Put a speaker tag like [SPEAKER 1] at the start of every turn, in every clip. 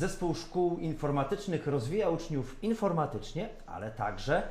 [SPEAKER 1] Zespół szkół informatycznych rozwija uczniów informatycznie, ale także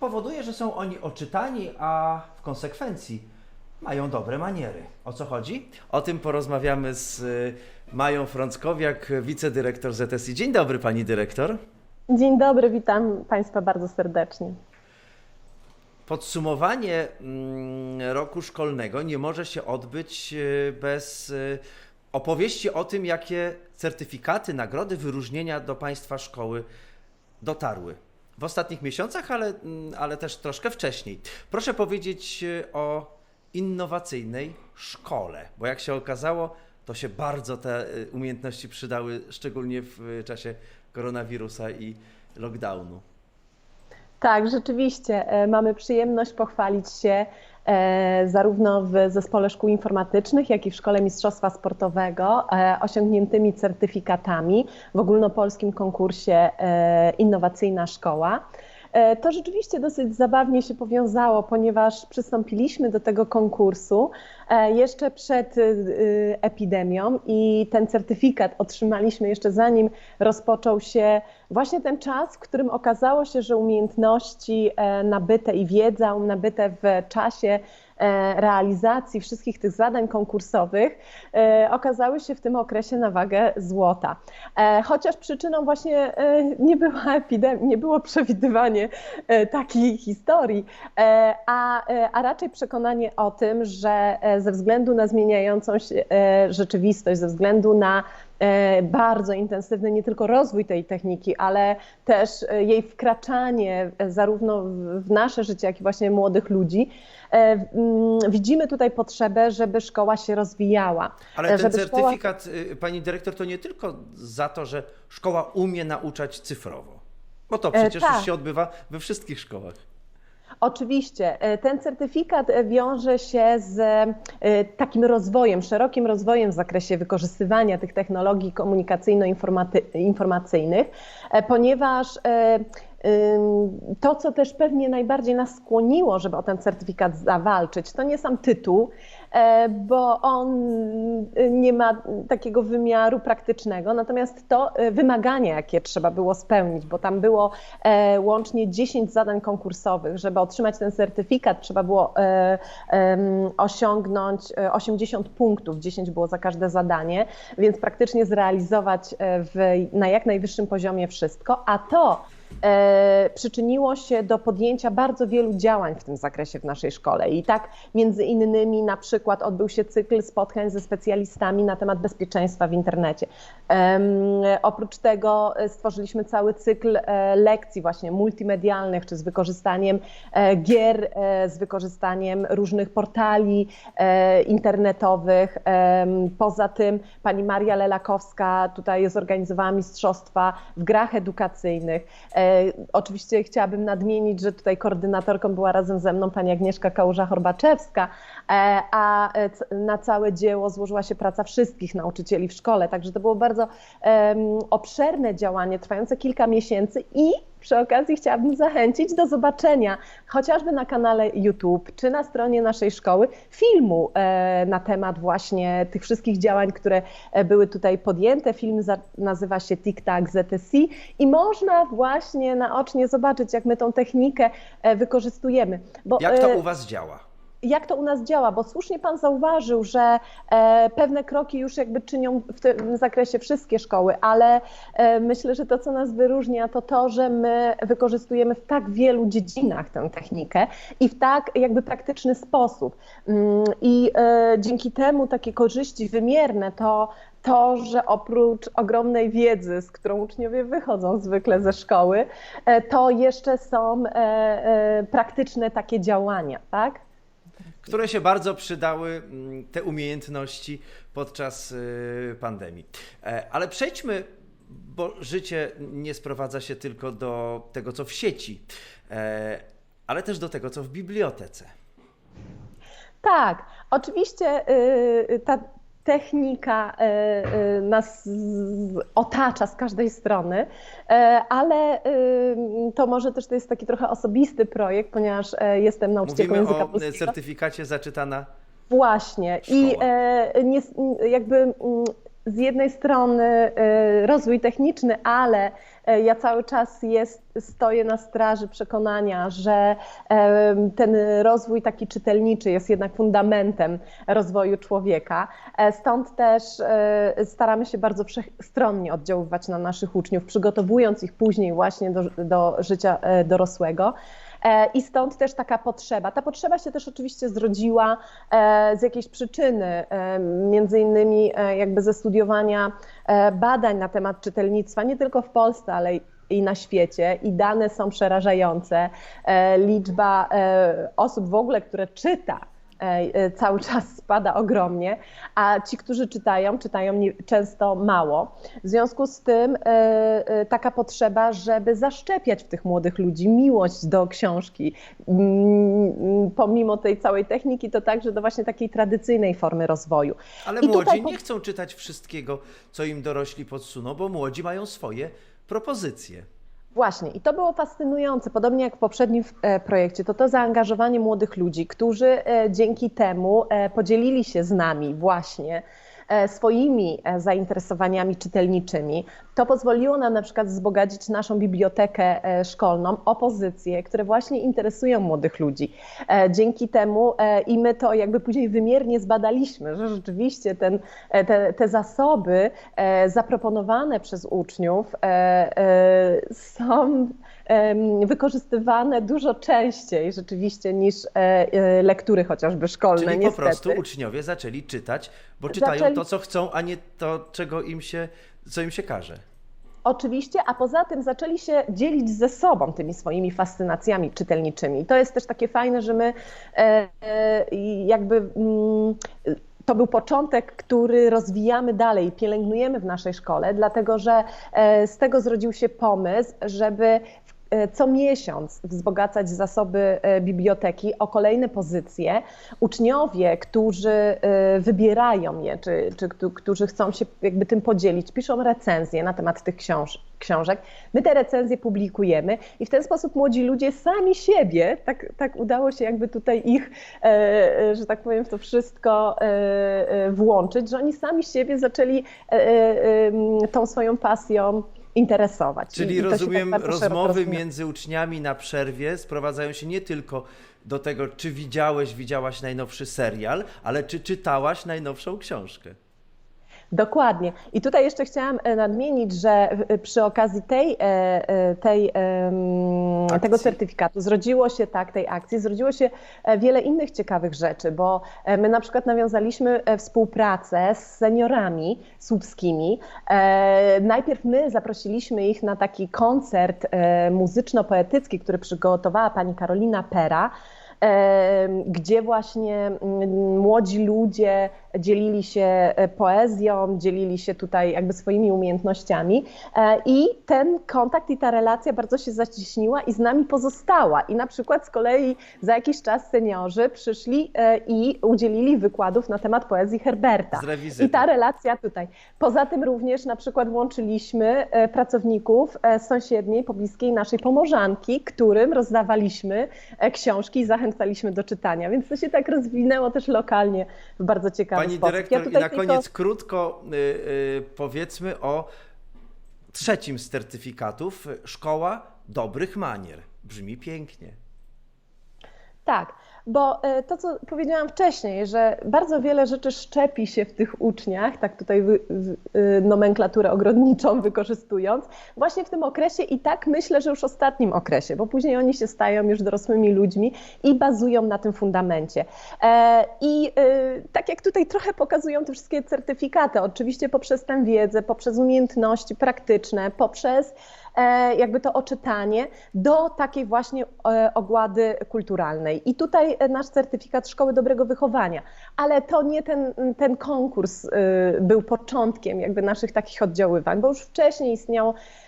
[SPEAKER 1] powoduje, że są oni oczytani, a w konsekwencji mają dobre maniery. O co chodzi? O tym porozmawiamy z y, Mają Frąckowiak, wicedyrektor ZSI. Dzień dobry, pani dyrektor.
[SPEAKER 2] Dzień dobry, witam Państwa bardzo serdecznie.
[SPEAKER 1] Podsumowanie mm, roku szkolnego nie może się odbyć y, bez y, opowieści o tym, jakie certyfikaty, nagrody, wyróżnienia do Państwa szkoły dotarły. W ostatnich miesiącach, ale, mm, ale też troszkę wcześniej. Proszę powiedzieć y, o innowacyjnej szkole, bo jak się okazało, to się bardzo te y, umiejętności przydały, szczególnie w y, czasie koronawirusa i lockdownu.
[SPEAKER 2] Tak, rzeczywiście e, mamy przyjemność pochwalić się e, zarówno w Zespole Szkół Informatycznych, jak i w Szkole Mistrzostwa Sportowego e, osiągniętymi certyfikatami w ogólnopolskim konkursie Innowacyjna Szkoła. E, To rzeczywiście dosyć zabawnie się powiązało, ponieważ przystąpiliśmy do tego konkursu e, jeszcze przed y, y, epidemią i ten certyfikat otrzymaliśmy jeszcze zanim rozpoczął się właśnie ten czas, w którym okazało się, że umiejętności e, nabyte i wiedza nabyte w czasie realizacji wszystkich tych zadań konkursowych e, okazały się w tym okresie na wagę złota. E, Chociaż przyczyną właśnie e, nie była epidemia, nie było przewidywanie e, takiej historii, e, a, e, a raczej przekonanie o tym, że e, ze względu na zmieniającą się e, rzeczywistość, ze względu na e, bardzo intensywny nie tylko rozwój tej techniki, ale też e, jej wkraczanie e, zarówno w- nasze życie, jak i właśnie młodych ludzi, e, mm, widzimy tutaj potrzebę, żeby szkoła się rozwijała.
[SPEAKER 1] Ale
[SPEAKER 2] E,
[SPEAKER 1] ten
[SPEAKER 2] żeby szkoła-
[SPEAKER 1] certyfikat, y, pani dyrektor, to nie tylko za to, że szkoła umie nauczać cyfrowo, bo to
[SPEAKER 2] E,
[SPEAKER 1] przecież
[SPEAKER 2] tak.
[SPEAKER 1] już się odbywa we wszystkich szkołach.
[SPEAKER 2] Oczywiście, e, ten certyfikat e, wiąże się z e, takim rozwojem, szerokim rozwojem w zakresie wykorzystywania tych technologii komunikacyjno-informacyjnych, ponieważ to, co też pewnie najbardziej nas skłoniło, żeby o ten certyfikat zawalczyć, to nie sam tytuł, e, bo on e, nie ma takiego wymiaru praktycznego, natomiast to e, wymagania, jakie trzeba było spełnić, bo tam było e, łącznie 10 zadań konkursowych. Żeby otrzymać ten certyfikat, trzeba było e, osiągnąć e, 80 punktów, 10 było za każde zadanie, więc praktycznie zrealizować w, na jak najwyższym poziomie wszystko, a to przyczyniło się do podjęcia bardzo wielu działań w tym zakresie w naszej szkole. I tak między innymi na przykład odbył się cykl spotkań ze specjalistami na temat bezpieczeństwa w internecie. Oprócz tego e, stworzyliśmy cały cykl e, lekcji właśnie multimedialnych, czy z wykorzystaniem e, gier, e, z wykorzystaniem różnych portali e, internetowych. Poza tym pani Maria Lelakowska tutaj zorganizowała mistrzostwa w grach edukacyjnych. E, Oczywiście chciałabym nadmienić, że tutaj koordynatorką była razem ze mną pani Agnieszka Kałuża-Horbaczewska, e, a e, na całe dzieło złożyła się praca wszystkich nauczycieli w szkole. Także to było bardzo obszerne działanie, trwające kilka miesięcy i przy okazji chciałabym zachęcić do zobaczenia chociażby na kanale YouTube czy na stronie naszej szkoły filmu e, na temat właśnie tych wszystkich działań, które e, były tutaj podjęte. Film nazywa się TikTok ZSI i można właśnie naocznie zobaczyć, jak my tą technikę e, wykorzystujemy. Bo,
[SPEAKER 1] Jak to u Was działa?
[SPEAKER 2] Jak to u nas działa, bo słusznie Pan zauważył, że e, pewne kroki już jakby czynią w tym zakresie wszystkie szkoły, ale e, myślę, że to, co nas wyróżnia, to to, że my wykorzystujemy w tak wielu dziedzinach tę technikę i w tak jakby praktyczny sposób. Mm, I e, dzięki temu takie korzyści wymierne to to, że oprócz ogromnej wiedzy, z którą uczniowie wychodzą zwykle ze szkoły, to jeszcze są praktyczne takie działania, tak?
[SPEAKER 1] Które się bardzo przydały, mm, te umiejętności podczas y, pandemii. E, Ale przejdźmy, bo życie nie sprowadza się tylko do tego, co w sieci, e, ale też do tego, co w bibliotece.
[SPEAKER 2] Tak, oczywiście y, ta technika y, y, nas otacza z każdej strony, y, ale y, to może też to jest taki trochę osobisty projekt, ponieważ y, jestem nauczycielką
[SPEAKER 1] Mówimy
[SPEAKER 2] języka
[SPEAKER 1] o
[SPEAKER 2] polskiego.
[SPEAKER 1] certyfikacie zaczytana
[SPEAKER 2] Właśnie. I
[SPEAKER 1] Szkoła.
[SPEAKER 2] e, nie, jakby mm, z jednej strony e, rozwój techniczny, ale e, ja cały czas jest, stoję na straży przekonania, że ten rozwój taki czytelniczy jest jednak fundamentem rozwoju człowieka. Stąd też staramy się bardzo wszechstronnie oddziaływać na naszych uczniów, przygotowując ich później właśnie do, do życia dorosłego. E, I stąd też taka potrzeba. Ta potrzeba się też oczywiście zrodziła e, z jakiejś przyczyny, e, między innymi jakby ze studiowania badań na temat czytelnictwa, nie tylko w Polsce, ale i na świecie i dane są przerażające. Liczba osób w ogóle, które czyta, cały czas spada ogromnie, a ci, którzy czytają, czytają często mało. W związku z tym e, e, taka potrzeba, żeby zaszczepiać w tych młodych ludzi miłość do książki, mm, pomimo tej całej techniki, to także do właśnie takiej tradycyjnej formy rozwoju.
[SPEAKER 1] Ale I młodzi nie chcą czytać wszystkiego, co im dorośli podsuną, bo młodzi mają swoje propozycje.
[SPEAKER 2] Właśnie, i to było fascynujące, podobnie jak w poprzednim e, projekcie, to to zaangażowanie młodych ludzi, którzy e, dzięki temu e, podzielili się z nami właśnie swoimi e, zainteresowaniami czytelniczymi. To pozwoliło nam na przykład wzbogacić naszą bibliotekę e, szkolną o pozycje, które właśnie interesują młodych ludzi. Dzięki temu i my to jakby później wymiernie zbadaliśmy, że rzeczywiście ten, te, te zasoby zaproponowane przez uczniów są wykorzystywane dużo częściej rzeczywiście niż e, e, lektury chociażby szkolne.
[SPEAKER 1] Czyli
[SPEAKER 2] niestety.
[SPEAKER 1] po prostu uczniowie zaczęli czytać, bo czytają zaczęli... to, co chcą, a nie to, czego im się, co im się każe.
[SPEAKER 2] Oczywiście, a poza tym zaczęli się dzielić ze sobą tymi swoimi fascynacjami czytelniczymi. To jest też takie fajne, że my e, jakby mm, to był początek, który rozwijamy dalej, pielęgnujemy w naszej szkole, dlatego że z tego zrodził się pomysł, żeby co miesiąc wzbogacać zasoby e, biblioteki o kolejne pozycje. Uczniowie, którzy e, wybierają je, czy, czy którzy chcą się jakby tym podzielić, piszą recenzje na temat tych książ książek. My te recenzje publikujemy i w ten sposób młodzi ludzie sami siebie, tak, tak udało się jakby tutaj ich, że tak powiem, w to wszystko włączyć, że oni sami siebie zaczęli tą swoją pasją interesować.
[SPEAKER 1] Czyli I, rozumiem, tak rozmowy między uczniami na przerwie sprowadzają się nie tylko do tego, czy widziałeś, widziałaś najnowszy serial, ale czy czytałaś najnowszą książkę.
[SPEAKER 2] Dokładnie. I tutaj jeszcze chciałam e, nadmienić, że przy okazji tej, e, e, tej, tego certyfikatu zrodziło się tak, tej akcji, zrodziło się wiele innych ciekawych rzeczy, bo my na przykład nawiązaliśmy współpracę z seniorami słupskimi. Najpierw my zaprosiliśmy ich na taki koncert muzyczno-poetycki, który przygotowała pani Karolina Pera gdzie właśnie mm, młodzi ludzie dzielili się e, poezją, dzielili się tutaj jakby swoimi umiejętnościami e, i ten kontakt i ta relacja bardzo się zacieśniła i z nami pozostała. I na przykład z kolei za jakiś czas seniorzy przyszli e, i udzielili wykładów na temat poezji Herberta. I ta relacja tutaj. Poza tym również na przykład włączyliśmy pracowników sąsiedniej, pobliskiej naszej Pomorzanki, którym rozdawaliśmy książki i zachęcaliśmy do czytania. Więc to się tak rozwinęło też lokalnie w bardzo ciekawy
[SPEAKER 1] Pani sposób. dyrektor, ja i na tylko... koniec krótko y, y, powiedzmy o trzecim z certyfikatów. Szkoła dobrych manier. Brzmi pięknie.
[SPEAKER 2] Tak. Bo e, to, co powiedziałam wcześniej, że bardzo wiele rzeczy szczepi się w tych uczniach, tak tutaj wy, y, nomenklaturę ogrodniczą wykorzystując, właśnie w tym okresie i tak myślę, że już ostatnim okresie, bo później oni się stają już dorosłymi ludźmi i bazują na tym fundamencie. E, I y, tak jak tutaj trochę pokazują te wszystkie certyfikaty, oczywiście poprzez tę wiedzę, poprzez umiejętności praktyczne, poprzez jakby to oczytanie do takiej właśnie e, ogłady kulturalnej. I tutaj nasz certyfikat Szkoły Dobrego Wychowania, ale to nie ten, ten konkurs był początkiem jakby naszych takich oddziaływań, bo już wcześniej istniał E,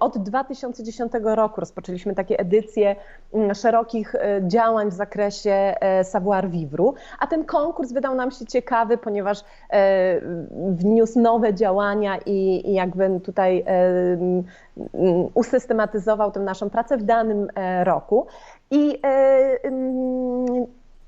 [SPEAKER 2] od 2010 roku rozpoczęliśmy takie edycje mm, szerokich e, działań w zakresie e, savoir vivre, a ten konkurs wydał nam się ciekawy, ponieważ wniósł nowe działania i, jakby tutaj usystematyzował tę naszą pracę w danym roku. I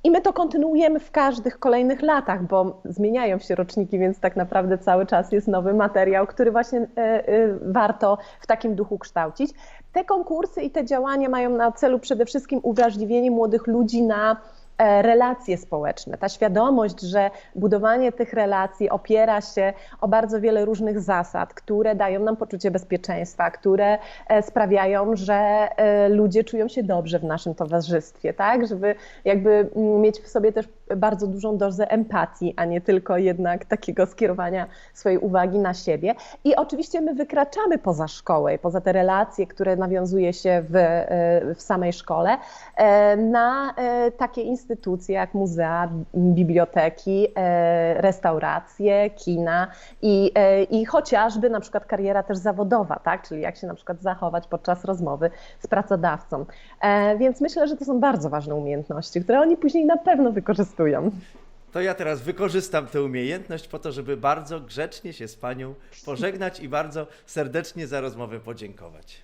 [SPEAKER 2] I my to kontynuujemy w każdych kolejnych latach, bo zmieniają się roczniki, więc tak naprawdę cały czas jest nowy materiał, który właśnie e, e, warto w takim duchu kształcić. Te konkursy i te działania mają na celu przede wszystkim uwrażliwienie młodych ludzi na relacje społeczne. Ta świadomość, że budowanie tych relacji opiera się o bardzo wiele różnych zasad, które dają nam poczucie bezpieczeństwa, które e, sprawiają, że e, ludzie czują się dobrze w naszym towarzystwie, tak? Żeby jakby mm, mieć w sobie też bardzo dużą dozę empatii, a nie tylko jednak takiego skierowania swojej uwagi na siebie. I oczywiście my wykraczamy poza szkołę, poza te relacje, które nawiązuje się w, e, w samej szkole, e, na e, takie instytucje jak muzea, biblioteki, restauracje, kina i, i chociażby na przykład kariera też zawodowa, tak? czyli jak się na przykład zachować podczas rozmowy z pracodawcą. Więc myślę, że to są bardzo ważne umiejętności, które oni później na pewno wykorzystują.
[SPEAKER 1] To ja teraz wykorzystam tę umiejętność po to, żeby bardzo grzecznie się z Panią pożegnać i bardzo serdecznie za rozmowę podziękować.